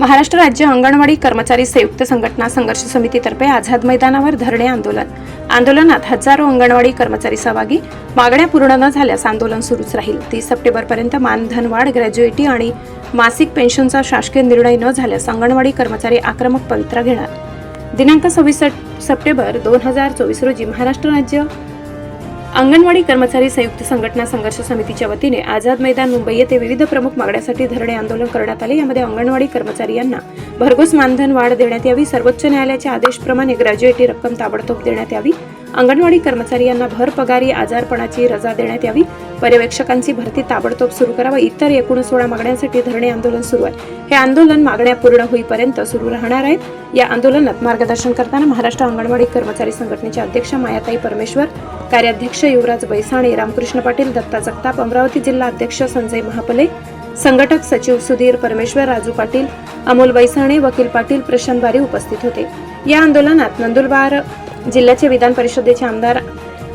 महाराष्ट्र राज्य अंगणवाडी कर्मचारी संयुक्त संघटना संघर्ष समितीतर्फे आझाद मैदानावर धरणे आंदोलन. आंदोलनात हजारो अंगणवाडी कर्मचारी सहभागी. मागण्या पूर्ण न झाल्यास आंदोलन सुरूच राहील. तीस सप्टेंबरपर्यंत मानधन वाढ ग्रॅज्युएटी आणि मासिक पेन्शनचा शासकीय निर्णय न झाल्यास अंगणवाडी कर्मचारी आक्रमक पवित्रा घेणार. दिनांक सव्वीस सप्टेंबर दोन हजार चोवीस रोजी महाराष्ट्र राज्य अंगणवाडी कर्मचारी संयुक्त संघटना संघर्ष समितीच्या वतीने आझाद मैदान मुंबई येथे विविध प्रमुख मागण्यासाठी धरणे आंदोलन करण्यात आले. यामध्ये अंगणवाडी कर्मचारी यांना भरघोस मानधन वाढ देण्यात यावी. सर्वोच्च न्यायालयाच्या आदेशप्रमाणे ग्रॅज्युएटी रक्कम ताबडतोब देण्यात यावी. अंगणवाडी कर्मचारी यांना भर पगारी आजारपणाची रजा देण्यात यावी. पर्यवेक्षकांची भरती ताबडतोब सुरू करावं. इतर एकूण सोळा मागण्यांसाठी धरणे आंदोलन सुरू आहे. हे आंदोलन मागण्या पूर्ण होईपर्यंत सुरू राहणार आहेत या आंदोलनात मार्गदर्शन करताना महाराष्ट्र अंगणवाडी कर्मचारी संघटनेच्या अध्यक्ष मायाताई परमेश्वर कार्याध्यक्ष युवराज बैसाणे रामकृष्ण पाटील दत्ता जगताप अमरावती जिल्हा अध्यक्ष संजय महापले संघटक सचिव सुधीर परमेश्वर राजू पाटील अमोल बैसाणे वकील पाटील प्रशांत बारी उपस्थित होते. या आंदोलनात नंदुरबार जिल्ह्याचे विधान परिषदेचे आमदार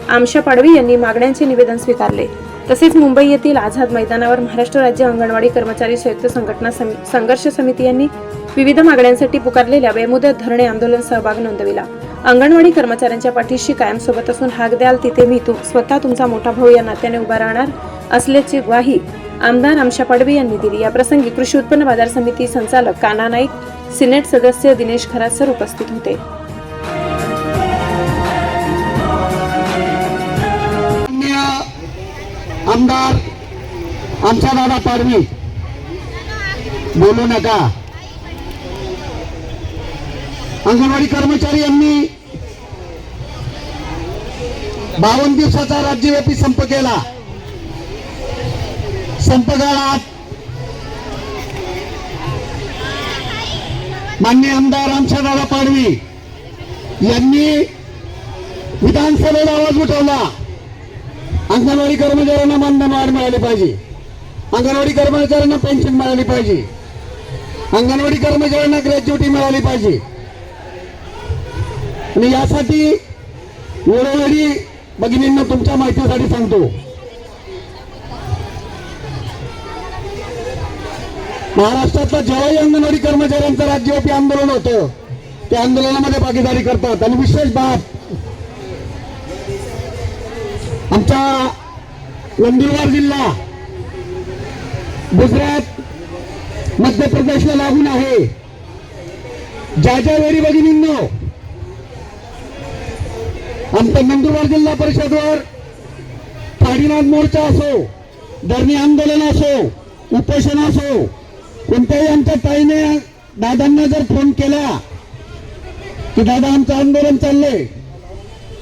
आमशा पाडवी यांनी मागण्यांचे निवेदन स्वीकारले. तसेच मुंबई येथील आझाद मैदानावर महाराष्ट्र राज्य अंगणवाडी कर्मचारी संयुक्त संघटना समी- संघर्ष समिती यांनी विविध मागण्यांसाठी पुकारलेल्या बेमुदत धरणे आंदोलन सहभाग नोंदविला. अंगणवाडी कर्मचाऱ्यांच्या पाठीशी कायमसोबत असून हाक द्याल तिथे मी तू स्वतः तुमचा मोठा भाऊ या नात्याने उभा राहणार असल्याची ग्वाही आमदार आमशा पाडवी यांनी दिली. या प्रसंगी कृषी उत्पन्न बाजार समिती संचालक काना नाईक सिनेट सदस्य दिनेश खरासर उपस्थित होते. आमदार आमचा दादा पाडवी. बोलू नका. अंगणवाडी कर्मचारी यांनी बावन्न दिवसाचा राज्यव्यापी संप केला. संप काळात माननीय आमदार आमचा दादा पाडवी यांनी विधानसभेला आवाज उठवला. अंगणवाडी कर्मचाऱ्यांना मानधन वाढ मिळाली पाहिजे. अंगणवाडी कर्मचाऱ्यांना पेन्शन मिळाली पाहिजे. अंगणवाडी कर्मचाऱ्यांना ग्रॅज्युटी मिळाली पाहिजे. आणि यासाठी वेळोवेळी भगिनींना तुमच्या माहितीसाठी सांगतो. महाराष्ट्रातलं जेव्हाही अंगणवाडी कर्मचाऱ्यांचं राज्यव्यापी आंदोलन होतं. त्या आंदोलनामध्ये भागीदारी करतात. आणि विशेष बाब आमचा नंदुरबार जिल्हा गुजरात मध्य प्रदेशला लागून आहे. ज्या ज्या वेळी भगिनींनो आमच्या नंदुरबार जिल्हा परिषदवर फाडीनाथ मोर्चा असो धरणी आंदोलन असो उपोषण असो कोणत्याही आमच्या ताईने दादांना जर फोन केला की दादा आमचं आंदोलन चाललंय.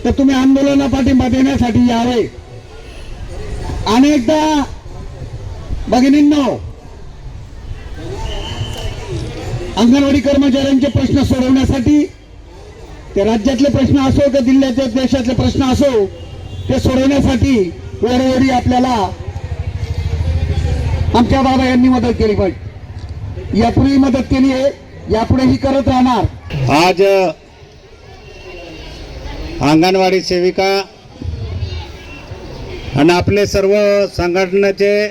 तर तुम्ही आंदोलना पाठिंबा देण्यासाठी यावे. अनेकदा भगिनींनो अंगणवाडी कर्मचाऱ्यांचे प्रश्न सोडवण्यासाठी ते राज्यातले प्रश्न असो का जिल्ह्याचे देशातले प्रश्न असो ते सोडवण्यासाठी वेळोवेळी आपल्याला आमच्या बाबा यांनी मदत केली पाहिजे. यापूर्वी मदत केली आहे यापुढेही करत राहणार. आज अंगणवाडी सेविका आणि आपले सर्व संघटनेचे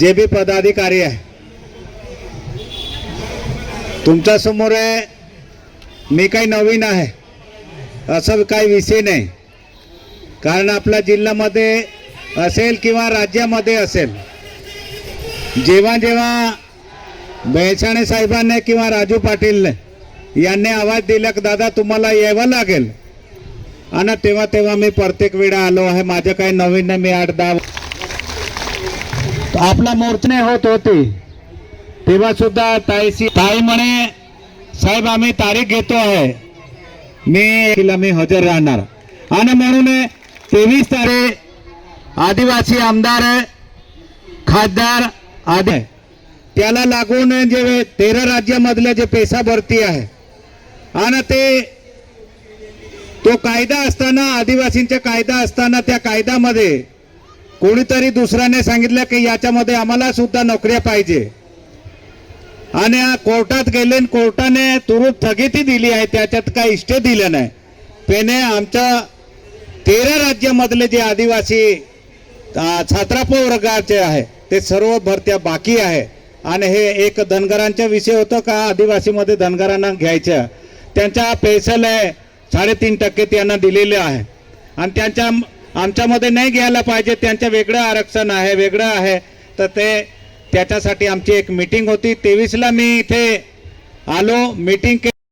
जे बी पदाधिकारी आहे तुमच्यासमोर आहे मी काही नवीन आहे असं काही विषय नाही. कारण आपल्या जिल्ह्यामध्ये असेल किंवा राज्यामध्ये असेल जेव्हा जेव्हा बेळसाणे साहेबांनी किंवा राजू पाटीलने यांनी आवाज दिला की दादा तुम्हाला यावं लागेल. आणि तेव्हा तेव्हा मी प्रत्येक वेळा आलो आहे. माझं काही नवीन नाही मी आठ दहा आपला मोर्चने होत होते. तेव्हा सुद्धा ताईशी ताई म्हणे साहेब आम्ही तारीख घेतो आहे. मी मी हजर राहणार. आणि म्हणून तेवीस तारीख आदिवासी आमदार खासदार आदि त्याला लागून जे तेरा राज्यामधल्या जे पैसा भरती आहे आणि ते तो कायदा असताना आदिवासींचा कायदा असताना त्या कायद्यामध्ये कोणीतरी दुसऱ्याने सांगितलं की याच्यामध्ये आम्हाला सुद्धा नोकऱ्या पाहिजे. आणि कोर्टात गेले आणि कोर्टाने तुरुत स्थगिती दिली आहे त्याच्यात काही इष्टे दिलं नाही. त्याने आमच्या तेरा राज्यामधले जे आदिवासी छात्रापो वर्गाचे आहे ते सर्व भरत्या बाकी आहे. आणि हे एक धनगरांचा विषय होतो का आदिवासीमध्ये धनगरांना घ्यायचं? त्यांचा पेसल आहे. साडेतीन टक्के त्यांना दिलेले आहे. आणि त्यांच्या आमच्यामध्ये नाही घ्यायला पाहिजे. त्यांचं वेगळं आरक्षण आहे वेगळं आहे. तर ते त्याच्यासाठी आमची एक मीटिंग होती. तेवीसला मी इथे आलो. मीटिंग के